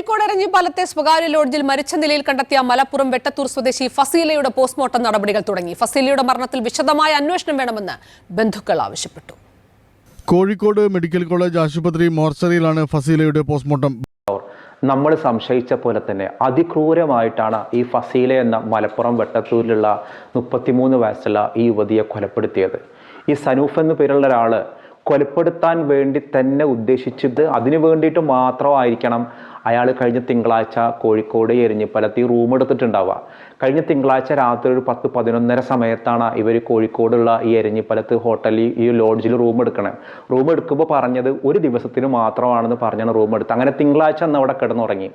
കോഴിക്കോട് എരഞ്ഞിപ്പാലത്തെ സ്വകാര്യ ലോഡ്ജിൽ മരിച്ച നിലയിൽ കണ്ടെത്തിയ മലപ്പുറം വെട്ടത്തൂർ സ്വദേശി ഫസീലയുടെ പോസ്റ്റ്മോർട്ടം നടപടികൾ തുടങ്ങി. ഫസീലയുടെ മരണത്തിൽ വിശദമായ അന്വേഷണം വേണമെന്ന് ബന്ധുക്കൾ ആവശ്യപ്പെട്ടു. കോഴിക്കോട് മെഡിക്കൽ കോളേജ് ആശുപത്രി മോർച്ചറിയിലാണ് ഫസീലയുടെ പോസ്റ്റ്മോർട്ടം. നമ്മൾ സംശയിച്ച പോലെ തന്നെ അതിക്രൂരമായിട്ടാണ് ഈ ഫസീല എന്ന മലപ്പുറം വെട്ടത്തൂരിലുള്ള മുപ്പത്തിമൂന്ന് വയസ്സുള്ള ഈ യുവതിയെ കൊലപ്പെടുത്തിയത്. ഈ സനൂഫ് എന്ന പേരുള്ള ഒരാൾ കൊലപ്പെടുത്താൻ വേണ്ടി തന്നെ ഉദ്ദേശിച്ചത് അതിനു വേണ്ടിയിട്ട് മാത്രമായിരിക്കണം അയാൾ കഴിഞ്ഞ തിങ്കളാഴ്ച കോഴിക്കോട് എരിഞ്ഞിപ്പലത്ത് പലത്തി റൂം എടുത്തിട്ടുണ്ടാവുക. കഴിഞ്ഞ തിങ്കളാഴ്ച രാത്രി ഒരു പത്ത് പതിനൊന്നര സമയത്താണ് ഇവർ കോഴിക്കോടുള്ള ഈ എരിഞ്ഞിപ്പലത്ത് ഹോട്ടലിൽ ഈ ലോഡ്ജിൽ റൂം എടുക്കണം. റൂം എടുക്കുമ്പോൾ പറഞ്ഞത് ഒരു ദിവസത്തിന് മാത്രമാണെന്ന് പറഞ്ഞാണ് റൂം എടുത്തത്. അങ്ങനെ തിങ്കളാഴ്ച അന്ന് അവിടെ കിടന്നുറങ്ങി.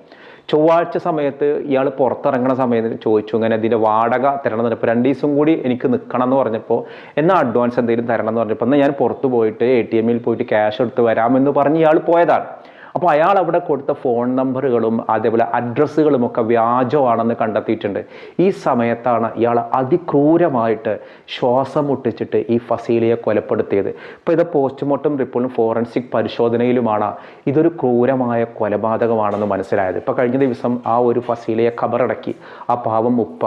ചൊവ്വാഴ്ച സമയത്ത് ഇയാൾ പുറത്തിറങ്ങുന്ന സമയത്ത് ചോദിച്ചു ഇങ്ങനെ ഇതിന്റെ വാടക തരണം എന്ന് പറഞ്ഞപ്പോൾ രണ്ട് ദിവസം കൂടി എനിക്ക് നിൽക്കണം എന്ന് പറഞ്ഞപ്പോൾ എന്നാൽ അഡ്വാൻസ് എന്തെങ്കിലും തരണം എന്ന് പറഞ്ഞപ്പോൾ എന്നാൽ ഞാൻ പുറത്ത് പോയിട്ട് എ ടി എമ്മിൽ പോയിട്ട് ക്യാഷ് എടുത്ത് വരാമെന്ന് പറഞ്ഞ് ഇയാൾ പോയതാണ്. അപ്പോൾ അയാൾ അവിടെ കൊടുത്ത ഫോൺ നമ്പറുകളും അതേപോലെ അഡ്രസ്സുകളും ഒക്കെ വ്യാജമാണെന്ന് കണ്ടെത്തിയിട്ടുണ്ട്. ഈ സമയത്താണ് ഇയാൾ അതിക്രൂരമായിട്ട് ശ്വാസം മുട്ടിച്ചിട്ട് ഈ ഫസീലയെ കൊലപ്പെടുത്തിയത്. ഇപ്പോൾ ഇത് പോസ്റ്റ്മോർട്ടം റിപ്പോർട്ടും ഫോറൻസിക് പരിശോധനയിലുമാണ് ഇതൊരു ക്രൂരമായ കൊലപാതകമാണെന്ന് മനസ്സിലായത്. ഇപ്പോൾ കഴിഞ്ഞ ദിവസം ആ ഒരു ഫസീലയെ ഖബറടക്കി. ആ പാവം ഉപ്പ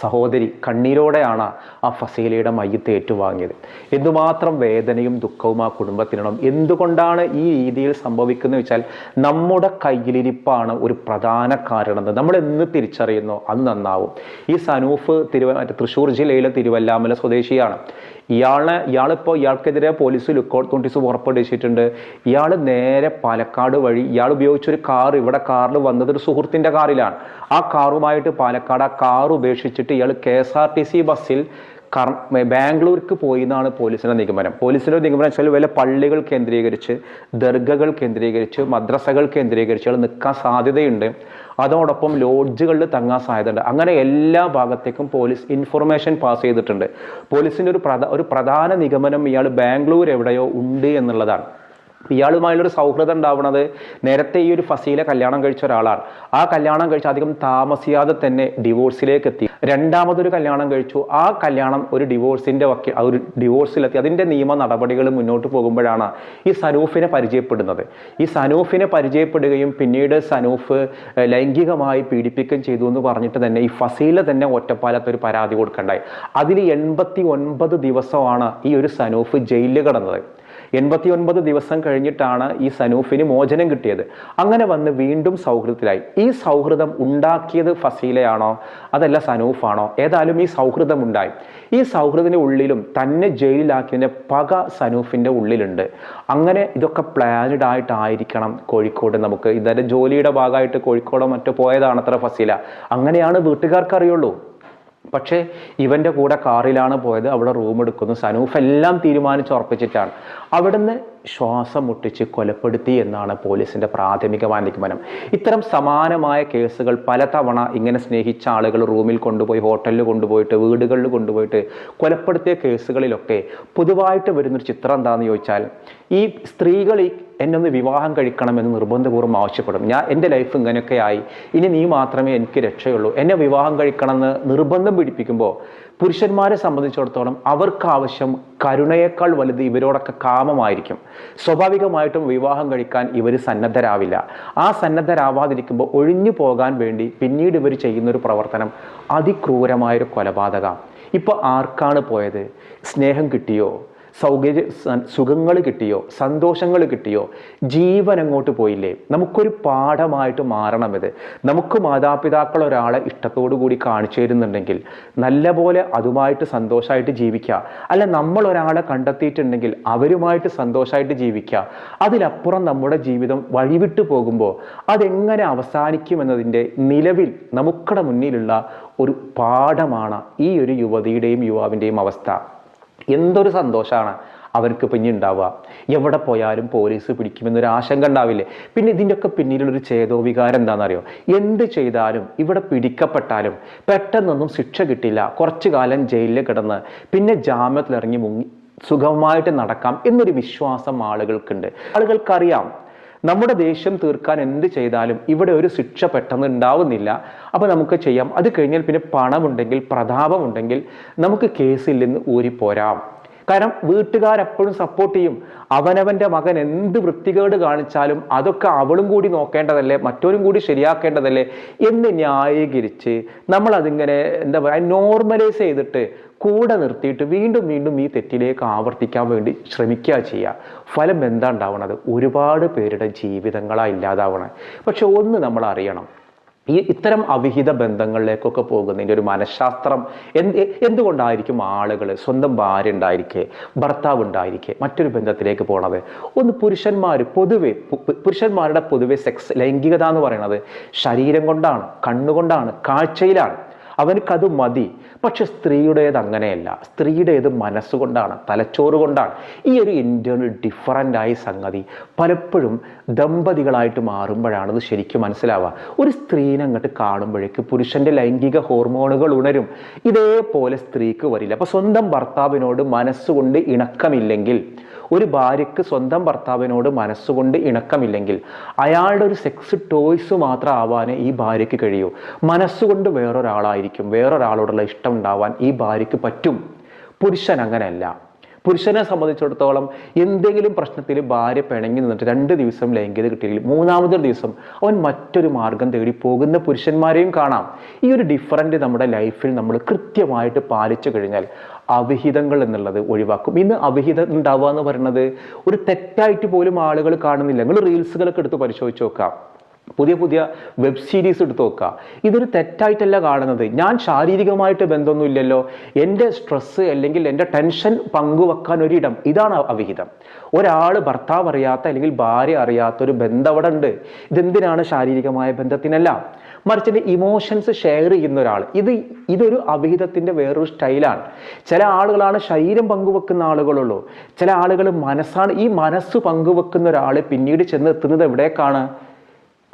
സഹോദരി കണ്ണീരോടെയാണ് ആ ഫസീലയുടെ മയ്യത്ത് ഏറ്റുവാങ്ങിയത്. എന്തുമാത്രം വേദനയും ദുഃഖവും ആ കുടുംബത്തിനും എന്തുകൊണ്ടാണ് ഈ രീതിയിൽ സംഭവിക്കുന്നത് വെച്ചാൽ നമ്മുടെ കയ്യിലിരിപ്പാണ് ഒരു പ്രധാന കാരണം നമ്മൾ എന്ന് തിരിച്ചറിയുന്നു? അത് നന്നാവും. ഈ സനൂഫ് തിരുവ തൃശ്ശൂർ ജില്ലയിലെ തിരുവല്ലാമല സ്വദേശിയാണ്. ഇയാളെ ഇയാളിപ്പോൾ ഇയാൾക്കെതിരെ പോലീസ് ലുക്കൗട്ട് നോട്ടീസ് പുറപ്പെടുവിച്ചിട്ടുണ്ട് ഇയാൾ നേരെ പാലക്കാട് വഴി ഇയാൾ ഉപയോഗിച്ചൊരു കാർ ഇവിടെ കാറിൽ വന്നത് ഒരു സുഹൃത്തിന്റെ കാറിലാണ്. ആ കാറുമായിട്ട് പാലക്കാട് ആ കാർ ഉപേക്ഷിച്ചിട്ട് ഇയാൾ K S R T C ബസ്സിൽ കർ ബാംഗ്ലൂർക്ക് പോയി എന്നാണ് പോലീസിന്റെ നിഗമനം. പോലീസിന്റെ നിഗമനം വെച്ചാൽ വല്ല പള്ളികൾ കേന്ദ്രീകരിച്ച് ദർഗകൾ കേന്ദ്രീകരിച്ച് മദ്രസകൾ കേന്ദ്രീകരിച്ച് നിൽക്കാൻ സാധ്യതയുണ്ട്. അതോടൊപ്പം ലോഡ്ജുകളിൽ തങ്ങാൻ സാധ്യതയുണ്ട്. അങ്ങനെ എല്ലാ ഭാഗത്തേക്കും പോലീസ് ഇൻഫർമേഷൻ പാസ് ചെയ്തിട്ടുണ്ട്. പോലീസിന്റെ ഒരു പ്രധാ ഒരു പ്രധാന നിഗമനം ഇയാൾ ബാംഗ്ലൂർ എവിടെയോ ഉണ്ട് എന്നുള്ളതാണ്. ഇയാളുമായുള്ളൊരു സൗഹൃദം ഉണ്ടാവുന്നത് നേരത്തെ ഈ ഒരു ഫസീലെ കല്യാണം കഴിച്ച ഒരാളാണ്. ആ കല്യാണം കഴിച്ച് അധികം താമസിയാതെ തന്നെ ഡിവോഴ്സിലേക്ക് എത്തി. രണ്ടാമതൊരു കല്യാണം കഴിച്ചു. ആ കല്യാണം ഒരു ഡിവോഴ്സിന്റെ വക്കി ഒരു ഡിവോഴ്സിലെത്തി അതിന്റെ നിയമ നടപടികൾ മുന്നോട്ട് പോകുമ്പോഴാണ് ഈ സനൂഫിനെ പരിചയപ്പെടുന്നത്. ഈ സനൂഫിനെ പരിചയപ്പെടുകയും പിന്നീട് സനൂഫ് ലൈംഗികമായി പീഡിപ്പിക്കുകയും ചെയ്തു എന്ന് പറഞ്ഞിട്ട് തന്നെ ഈ ഫസീല തന്നെ ഒറ്റപ്പാലത്ത് ഒരു പരാതി കൊടുക്കണ്ടായി. അതിൽ എൺപത്തി ഒൻപത് ദിവസമാണ് ഈ ഒരു സനൂഫ് ജയിലിൽ കിടന്നത്. എൺപത്തി ഒൻപത് ദിവസം കഴിഞ്ഞിട്ടാണ് ഈ സനൂഫിന് മോചനം കിട്ടിയത്. അങ്ങനെ വന്ന് വീണ്ടും സൗഹൃദത്തിലായി. ഈ സൗഹൃദം ഉണ്ടാക്കിയത് ഫസീലയാണോ? അതല്ല സനൂഫാണോ? ഏതായാലും ഈ സൗഹൃദം ഉണ്ടായി. ഈ സൗഹൃദത്തിന്റെ ഉള്ളിലും തന്നെ ജയിലിലാക്കിയതിന്റെ പക സനൂഫിന്റെ ഉള്ളിലുണ്ട്. അങ്ങനെ ഇതൊക്കെ പ്ലാനഡ് ആയിട്ടായിരിക്കണം കോഴിക്കോട് നമുക്ക്. ഇതിന്റെ ജോലിയുടെ ഭാഗമായിട്ട് കോഴിക്കോടോ മറ്റോ പോയതാണത്ര ഫസീല. അങ്ങനെയാണ് വീട്ടുകാർക്ക് അറിയുള്ളൂ പക്ഷേ ഇവന്റെ കൂടെ കാറിലാണ് പോയത് അവിടെ റൂം എടുക്കുന്നു. സനൂഫ് എല്ലാം തീരുമാനിച്ച് ഉറപ്പിച്ചിട്ടാണ്. അവിടുന്ന് ശ്വാസം മുട്ടിച്ച് കൊലപ്പെടുത്തി എന്നാണ് പോലീസിന്റെ പ്രാഥമികമായ നിഗമനം. ഇത്തരം സമാനമായ കേസുകൾ പലതവണ ഇങ്ങനെ സ്നേഹിച്ച ആളുകൾ റൂമിൽ കൊണ്ടുപോയി ഹോട്ടലിൽ കൊണ്ടുപോയിട്ട് വീടുകളിൽ കൊണ്ടുപോയിട്ട് കൊലപ്പെടുത്തിയ കേസുകളിലൊക്കെ പൊതുവായിട്ട് വരുന്നൊരു ചിത്രം എന്താണെന്ന് ചോദിച്ചാൽ ഈ സ്ത്രീകൾ ഈ എന്നെ ഒന്ന് വിവാഹം കഴിക്കണമെന്ന് നിർബന്ധപൂർവം ആവശ്യപ്പെടും. ഞാൻ എന്റെ ലൈഫ് ഇങ്ങനെയൊക്കെ ആയി ഇനി നീ മാത്രമേ എനിക്ക് രക്ഷയുള്ളൂ. എന്നെ വിവാഹം കഴിക്കണം കഴിക്കണമെന്ന് നിർബന്ധം പിടിപ്പിക്കുമ്പോൾ പുരുഷന്മാരെ സംബന്ധിച്ചിടത്തോളം അവർക്ക് ആവശ്യം കരുണയേക്കാൾ വലുത് ഇവരോടൊക്കെ കാമമായിരിക്കും. സ്വാഭാവികമായിട്ടും വിവാഹം കഴിക്കാൻ ഇവർ സന്നദ്ധരാവില്ല. ആ സന്നദ്ധരാവാതിരിക്കുമ്പോൾ ഒഴിഞ്ഞു പോകാൻ വേണ്ടി പിന്നീട് ഇവർ ചെയ്യുന്നൊരു പ്രവർത്തനം അതിക്രൂരമായൊരു കൊലപാതകം. ഇപ്പോൾ ആർക്കാണ് പോയത്? സ്നേഹം കിട്ടിയോ? സൗകര്യ സുഖങ്ങൾ കിട്ടിയോ സന്തോഷങ്ങൾ കിട്ടിയോ ജീവൻ അങ്ങോട്ട് പോയില്ലേ? നമുക്കൊരു പാഠമായിട്ട് മാറണം ഇത്. നമുക്ക് മാതാപിതാക്കൾ ഒരാളെ ഇഷ്ടത്തോടു കൂടി കാണിച്ചു തരുന്നുണ്ടെങ്കിൽ നല്ലപോലെ അതുമായിട്ട് സന്തോഷമായിട്ട് ജീവിക്കുക. അല്ല നമ്മൾ ഒരാളെ കണ്ടെത്തിയിട്ടുണ്ടെങ്കിൽ അവരുമായിട്ട് സന്തോഷമായിട്ട് ജീവിക്കുക. അതിലപ്പുറം നമ്മുടെ ജീവിതം വഴിവിട്ടു പോകുമ്പോൾ അതെങ്ങനെ അവസാനിക്കുമെന്നതിന്റെ നിലവിൽ നമുക്കടെ മുന്നിലുള്ള ഒരു പാഠമാണ് ഈ ഒരു യുവതിയുടെയും യുവാവിന്റെയും അവസ്ഥ. എന്തൊരു സന്തോഷമാണ് അവർക്ക് പിന്നെ ഉണ്ടാവുക. എവിടെ പോയാലും പോലീസ് പിടിക്കുമെന്നൊരു ആശങ്ക ഉണ്ടാവില്ലേ? പിന്നെ ഇതിന്റെയൊക്കെ പിന്നിലുള്ളൊരു ചേതോവികാരം എന്താണെന്നറിയോ? എന്ത് ചെയ്താലും ഇവിടെ പിടിക്കപ്പെട്ടാലും പെട്ടെന്നൊന്നും ശിക്ഷ കിട്ടില്ല. കുറച്ചു കാലം ജയിലിൽ കിടന്ന് പിന്നെ ജാമ്യത്തിലിറങ്ങി മുങ്ങി സുഖമായിട്ട് നടക്കാം എന്നൊരു വിശ്വാസം ആളുകൾക്കുണ്ട്. ആളുകൾക്കറിയാം നമ്മുടെ ദേഷ്യം തീർക്കാൻ എന്ത് ചെയ്താലും ഇവിടെ ഒരു ശിക്ഷ പെട്ടെന്ന് ഉണ്ടാവുന്നില്ല. അപ്പോൾ നമുക്ക് ചെയ്യാം. അത് കഴിഞ്ഞാൽ പിന്നെ പണമുണ്ടെങ്കിൽ പ്രതാപമുണ്ടെങ്കിൽ നമുക്ക് കേസിൽ നിന്ന് ഊരിപ്പോരാം. കാരണം വീട്ടുകാരെപ്പോഴും സപ്പോർട്ട് ചെയ്യും. അവനവന്റെ മകൻ എന്ത് വൃത്തികേട് കാണിച്ചാലും അതൊക്കെ അവളും കൂടി നോക്കേണ്ടതല്ലേ മറ്റവരും കൂടി ശരിയാക്കേണ്ടതല്ലേ എന്ന് ന്യായീകരിച്ച് നമ്മൾ അതിങ്ങനെ എന്താ പറയുക നോർമലൈസ് ചെയ്തിട്ട് കൂടെ നിർത്തിയിട്ട് വീണ്ടും വീണ്ടും ഈ തെറ്റിലേക്ക് ആവർത്തിക്കാൻ വേണ്ടി ശ്രമിക്കുക ചെയ്യുക. ഫലം എന്താ ഉണ്ടാവണത്? ഒരുപാട് പേരുടെ ജീവിതങ്ങളാണ് ഇല്ലാതാവണേ പക്ഷെ ഒന്ന് നമ്മൾ അറിയണം ഈ ഇത്തരം അവിഹിത ബന്ധങ്ങളിലേക്കൊക്കെ പോകുന്നതിന്റെ ഒരു മനഃശാസ്ത്രം എന്ത് എന്തുകൊണ്ടായിരിക്കും ആളുകൾ സ്വന്തം ഭാര്യ ഉണ്ടായിരിക്കേ ഭർത്താവ് ഉണ്ടായിരിക്കേ മറ്റൊരു ബന്ധത്തിലേക്ക് പോണത്? ഒന്ന് പുരുഷന്മാർ പൊതുവെ പുരുഷന്മാരുടെ പൊതുവെ സെക്സ് ലൈംഗികത എന്ന് പറയുന്നത് ശരീരം കൊണ്ടാണ് കണ്ണുകൊണ്ടാണ് കാഴ്ചയിലാണ്. അവനക്കത് മതി. പക്ഷെ സ്ത്രീയുടേത് അങ്ങനെയല്ല. സ്ത്രീയുടേത് മനസ്സുകൊണ്ടാണ് തലച്ചോറ് കൊണ്ടാണ് ഈ ഒരു ഇന്റേർണൽ ഡിഫറന്റ് ആയ സംഗതി പലപ്പോഴും ദമ്പതികളായിട്ട് മാറുമ്പോഴാണ് ഇത് ശരിക്കും മനസ്സിലാവുക. ഒരു സ്ത്രീനെ അങ്ങോട്ട് കാണുമ്പോഴേക്ക് പുരുഷന്റെ ലൈംഗിക ഹോർമോണുകൾ ഉണരും. ഇതേപോലെ സ്ത്രീക്ക് വരില്ല. അപ്പോൾ സ്വന്തം ഭർത്താവിനോട് മനസ്സുകൊണ്ട് ഇണക്കമില്ലെങ്കിൽ ഒരു ഭാര്യയ്ക്ക് സ്വന്തം ഭർത്താവിനോട് മനസ്സുകൊണ്ട് ഇണക്കമില്ലെങ്കിൽ അയാളുടെ ഒരു സെക്സ് ടോയ്സ് മാത്രം ആവാനേ ഈ ഭാര്യയ്ക്ക് കഴിയൂ. മനസ്സുകൊണ്ട് വേറൊരാളായിരിക്കും. വേറൊരാളോടുള്ള ഇഷ്ടം ഉണ്ടാവാൻ ഈ ഭാര്യയ്ക്ക് പറ്റും. പുരുഷൻ അങ്ങനെയല്ല. പുരുഷനെ സംബന്ധിച്ചിടത്തോളം എന്തെങ്കിലും പ്രശ്നത്തിൽ ഭാര്യ പിണങ്ങി നിന്നിട്ട് രണ്ട് ദിവസം ലൈംഗികത കിട്ടിയില്ലെങ്കിൽ മൂന്നാമത്തെ ദിവസം അവൻ മറ്റൊരു മാർഗം തേടി പോകുന്ന പുരുഷന്മാരെയും കാണാം. ഈ ഒരു ഡിഫറന്റ് നമ്മുടെ ലൈഫിൽ നമ്മൾ കൃത്യമായിട്ട് പാലിച്ചു കഴിഞ്ഞാൽ അവിഹിതങ്ങൾ എന്നുള്ളത് ഒഴിവാക്കും. ഇന്ന് അവിഹിതം ഉണ്ടാവുക എന്ന് പറയുന്നത് ഒരു തെറ്റായിട്ട് പോലും ആളുകൾ കാണുന്നില്ല. നിങ്ങൾ റീൽസുകളൊക്കെ എടുത്ത് പരിശോധിച്ച് നോക്കാം. പുതിയ പുതിയ വെബ് സീരീസ് എടുത്ത് നോക്കുക ഇതൊരു തെറ്റായിട്ടല്ല കാണുന്നത്. ഞാൻ ശാരീരികമായിട്ട് ബന്ധമൊന്നുമില്ലല്ലോ. എന്റെ സ്ട്രെസ്സ് അല്ലെങ്കിൽ എന്റെ ടെൻഷൻ പങ്കുവെക്കാൻ ഒരിടം ഇതാണ് അവിഹിതം. ഒരാൾ ഭർത്താവ് അറിയാത്ത അല്ലെങ്കിൽ ഭാര്യ അറിയാത്ത ഒരു ബന്ധം അവിടെ ഉണ്ട് ഇതെന്തിനാണ് ശാരീരികമായ ബന്ധത്തിനല്ല? മറിച്ച് ഇമോഷൻസ് ഷെയർ ചെയ്യുന്ന ഒരാൾ ഇത് ഇതൊരു അവിഹിതത്തിന്റെ വേറൊരു സ്റ്റൈലാണ് ചില ആളുകളാണ് ശരീരം പങ്കുവെക്കുന്ന ആളുകളുള്ളൂ. ചില ആളുകൾ മനസ്സാണ് ഈ മനസ്സ് പങ്കുവെക്കുന്ന ഒരാൾ പിന്നീട് ചെന്ന് എത്തുന്നത് എവിടേക്കാണ്?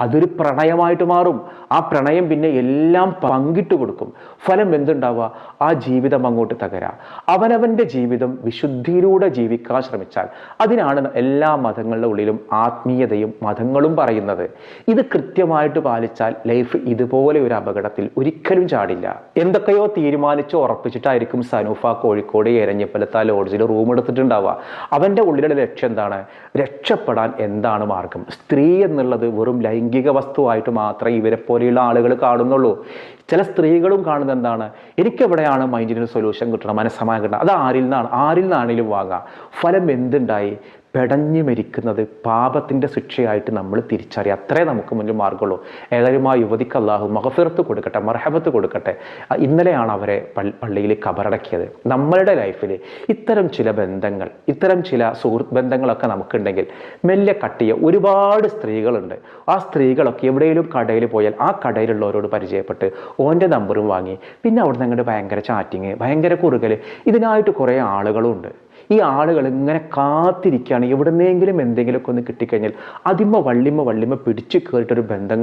അതൊരു പ്രണയമായിട്ട് മാറും. ആ പ്രണയം പിന്നെ എല്ലാം പങ്കിട്ട് കൊടുക്കും. ഫലം എന്തുണ്ടാവുക? ആ ജീവിതം അങ്ങോട്ട് തകരാ. അവനവന്റെ ജീവിതം വിശുദ്ധിയിലൂടെ ജീവിക്കാൻ ശ്രമിച്ചാൽ അതിനാണ് എല്ലാ മതങ്ങളുടെ ഉള്ളിലും ആത്മീയതയും മതങ്ങളും പറയുന്നത്. ഇത് കൃത്യമായിട്ട് പാലിച്ചാൽ ലൈഫ് ഇതുപോലെ ഒരു അപകടത്തിൽ ഒരിക്കലും ചാടില്ല. എന്തൊക്കെയോ തീരുമാനിച്ച് ഉറപ്പിച്ചിട്ടായിരിക്കും സനൂഫ കോഴിക്കോട് എരഞ്ഞപ്പലത്താ ലോഡ്ജിൽ റൂം എടുത്തിട്ടുണ്ടാവുക. അവന്റെ ഉള്ളിലുള്ള ലക്ഷ്യം എന്താണ്? രക്ഷപ്പെടാൻ എന്താണ് മാർഗം? സ്ത്രീ എന്നുള്ളത് വെറും ലൈംഗിക വസ്തുവായിട്ട് മാത്രമേ ഇവരെ പോലെയുള്ള ആളുകൾ കാണുന്നുള്ളൂ. ചില സ്ത്രീകളും കാണുന്നത് എന്താണ്? എനിക്കെവിടെയാണ് മൈൻഡിന് സൊല്യൂഷൻ കിട്ടണം മനസ്സമാനം കിട്ടണം അത് ആരിൽ നിന്നാണ്? ആരിൽ നിന്നാണെങ്കിലും വാങ്ങാം. ഫലം എന്തുണ്ടായി? പെടഞ്ഞു മരിക്കുന്നത് പാപത്തിന്റെ ശിക്ഷയായിട്ട് നമ്മൾ തിരിച്ചറിയാം. അത്രേ നമുക്ക് മുന്നിൽ മാർഗമുള്ളൂ ഏതായാലും ആ യുവതിക്ക് അള്ളാഹു മഹഫിറത്ത് കൊടുക്കട്ടെ മർഹബത്ത് കൊടുക്കട്ടെ. ഇന്നലെയാണ് അവരെ പള്ളിയിൽ കബറടക്കിയത്. നമ്മളുടെ ലൈഫിൽ ഇത്തരം ചില ബന്ധങ്ങൾ ഇത്തരം ചില സുഹൃത്ത് ബന്ധങ്ങളൊക്കെ നമുക്കുണ്ടെങ്കിൽ മെല്ലെ കട്ടിയ ഒരുപാട് സ്ത്രീകളുണ്ട്. ആ സ്ത്രീകളൊക്കെ എവിടെയെങ്കിലും കടയിൽ പോയാൽ ആ കടയിലുള്ളവരോട് പരിചയപ്പെട്ട് ഓന്റെ നമ്പറും വാങ്ങി. പിന്നെ അവിടെ നിന്ന് അങ്ങോട്ട് ഭയങ്കര ചാറ്റിങ് ഭയങ്കര കുറുകൽ ഇതിനായിട്ട് കുറേ ആളുകളും ഉണ്ട് ഈ ആളുകൾ ഇങ്ങനെ കാത്തിരിക്കുകയാണ്. എവിടുന്നെങ്കിലും എന്തെങ്കിലുമൊക്കെ ഒന്ന് കിട്ടിക്കഴിഞ്ഞാൽ അതിമ്മ വള്ളിമ്മ വള്ളിമ്മ പിടിച്ചു കയറിയിട്ടൊരു ബന്ധം